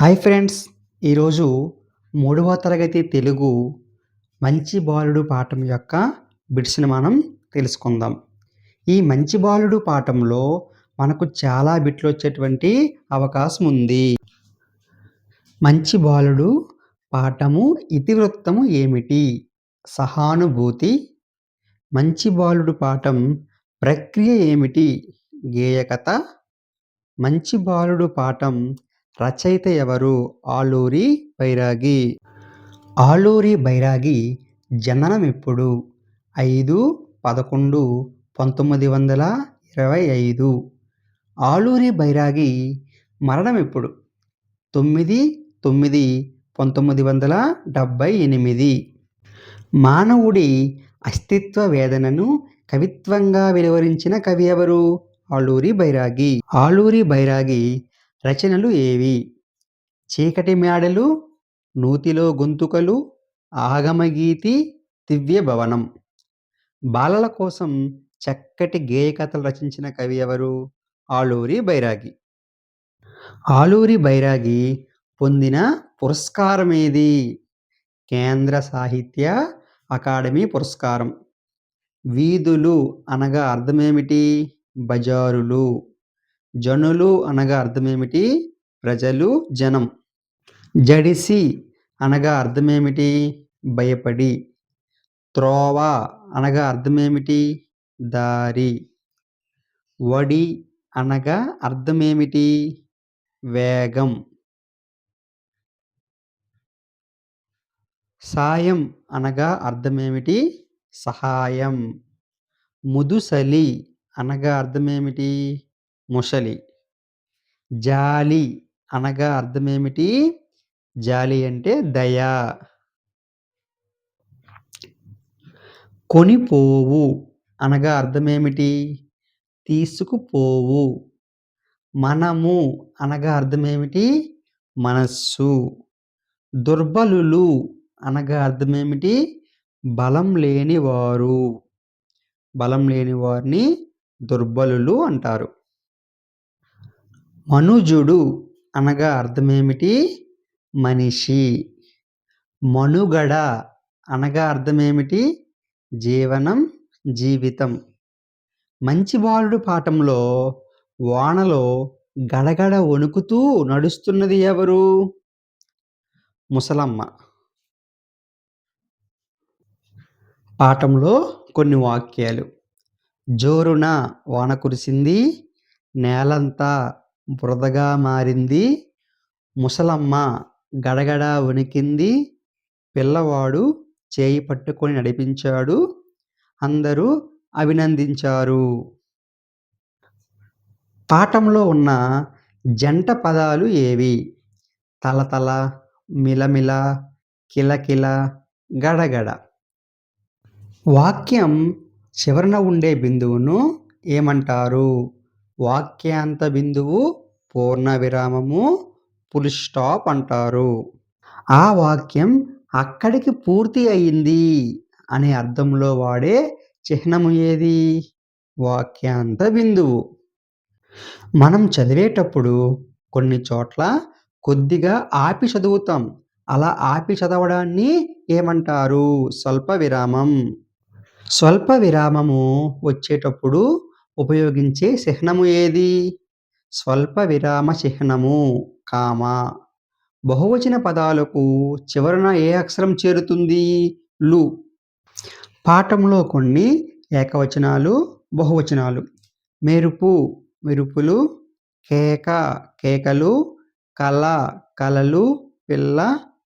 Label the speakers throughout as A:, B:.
A: Hi friends ఈరోజు మూడవ తరగతి తెలుగు మంచి బాలుడు పాఠం యొక్క బిట్స్ని మనం తెలుసుకుందాం. ఈ మంచి బాలుడు పాఠంలో మనకు చాలా బిట్లు వచ్చేటువంటి అవకాశం ఉంది. మంచి బాలుడు పాఠము ఇతివృత్తము ఏమిటి? సహానుభూతి. మంచి బాలుడు పాఠం ప్రక్రియ ఏమిటి? గేయకథ. మంచి బాలుడు పాఠం రచయిత ఎవరు? ఆలూరి బైరాగి. ఆలూరి బైరాగి జననం ఎప్పుడు? ఐదు పదకొండు పంతొమ్మిది వందల ఇరవై ఐదు. ఆలూరి బైరాగి మరణం ఎప్పుడు? తొమ్మిది తొమ్మిది పంతొమ్మిది వందల డెబ్భై ఎనిమిది. మానవుడి అస్తిత్వ వేదనను కవిత్వంగా వెలువరించిన కవి ఎవరు? ఆలూరి బైరాగి. ఆలూరి బైరాగి రచనలు ఏవి? చీకటి మేడలు నూతిలో గొంతుకలు ఆగమగీతి దివ్య భవనం. బాలల కోసం చక్కటి గేయకథలు రచించిన కవి ఎవరు? ఆలూరి బైరాగి. ఆలూరి బైరాగి పొందిన పురస్కారం ఏది? కేంద్ర సాహిత్య అకాడమీ పురస్కారం. వీధులు అనగా అర్థమేమిటి? బజారులు. జనులు అనగా అర్థమేమిటి? ప్రజలు జనం. జడిసి అనగా అర్థమేమిటి? భయపడి. త్రోవ అనగా అర్థమేమిటి? దారి. వడి అనగా అర్థమేమిటి? వేగం. సాయం అనగా అర్థమేమిటి? సహాయం. ముదుసలి అనగా అర్థమేమిటి? ముసలి. జాలి అనగా అర్థమేమిటి? జాలి అంటే దయ. కొనిపోవు అనగా అర్థమేమిటి? తీసుకుపోవు. మనము అనగా అర్థమేమిటి? మనస్సు. దుర్బలులు అనగా అర్థమేమిటి? బలం లేనివారు. బలం లేని వారిని దుర్బలులు అంటారు. మనుజుడు అనగా అర్థమేమిటి? మనిషి. మనుగడ అనగా అర్థమేమిటి? జీవనం జీవితం. మంచి బాలుడు పాఠంలో వానలో గడగడ వణుకుతూ నడుస్తున్నది ఎవరు? ముసలమ్మ. పాఠంలో కొన్ని వాక్యాలు. జోరున వాన కురిసింది నేలంతా బురదగా మారింది. ముసలమ్మ గడగడ వణికింది. పిల్లవాడు చేయి పట్టుకొని నడిపించాడు. అందరూ అభినందించారు. పాఠంలో ఉన్న జంట పదాలు ఏవి? తలతల మిలమిల కిలకిల గడగడ. వాక్యం చివరన ఉండే బిందువును ఏమంటారు? వాక్యాంత బిందువు పూర్ణ విరామము ఫుల్ స్టాప్ అంటారు. ఆ వాక్యం అక్కడికి పూర్తి అయింది అనే అర్థంలో వాడే చిహ్నము ఏది? వాక్యాంత బిందువు. మనం చదివేటప్పుడు కొన్ని చోట్ల కొద్దిగా ఆపి చదువుతాం. అలా ఆపి చదవడాన్ని ఏమంటారు? స్వల్ప విరామం. స్వల్ప విరామము వచ్చేటప్పుడు ఉపయోగించే చిహ్నము ఏది? స్వల్ప విరామ చిహ్నము కామ. బహువచన పదాలకు చివరన ఏ అక్షరం చేరుతుంది? లు. పాఠంలో కొన్ని ఏకవచనాలు బహువచనాలు. మెరుపు మెరుపులు కేక కేకలు కళ కలలు పిల్ల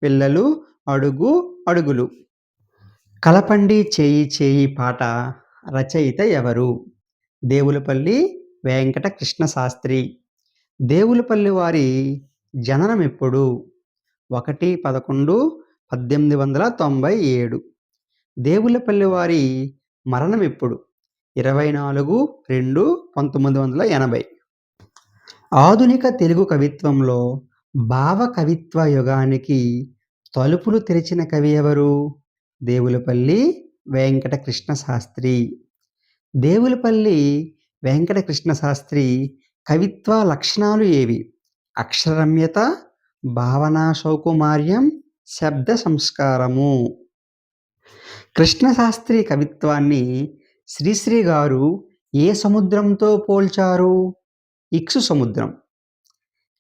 A: పిల్లలు అడుగు అడుగులు. కలపండి చేయి చేయి పాట రచయిత ఎవరు? దేవులపల్లి వెంకట కృష్ణ శాస్త్రి. దేవులపల్లి వారి జననం ఎప్పుడు? ఒకటి పదకొండు పద్దెనిమిది వందల తొంభై ఏడు. దేవులపల్లి వారి మరణం ఎప్పుడు? ఇరవై నాలుగు రెండు పంతొమ్మిది వందల ఎనభై. ఆధునిక తెలుగు కవిత్వంలో భావ కవిత్వ యుగానికి తలుపులు తెరిచిన కవి ఎవరు? దేవులపల్లి వెంకట కృష్ణ శాస్త్రి. దేవులపల్లి వెంకటకృష్ణ శాస్త్రి కవిత్వ లక్షణాలు ఏవి? అక్షరమ్యత భావనా సౌకుమార్యం శబ్ద సంస్కారము. కృష్ణశాస్త్రి కవిత్వాన్ని శ్రీశ్రీ గారు ఏ సముద్రంతో పోల్చారు? ఇక్సు సముద్రం.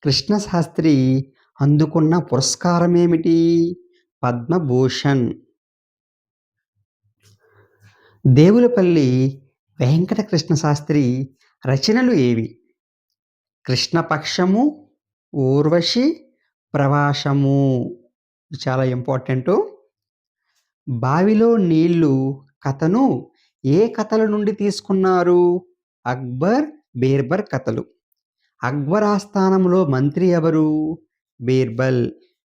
A: కృష్ణశాస్త్రి అందుకున్న పురస్కారం ఏమిటి పద్మభూషణ్. దేవులపల్లి వెంకటకృష్ణ శాస్త్రి రచనలు ఏవి? కృష్ణపక్షము ఊర్వశి ప్రవాసము చాలా ఇంపార్టెంటు. బావిలో నీళ్ళు కథను ఏ కథల నుండి తీసుకున్నారు? అక్బర్ బీర్బల్ కథలు. అక్బర్ ఆస్థానంలో మంత్రి ఎవరు? బీర్బల్.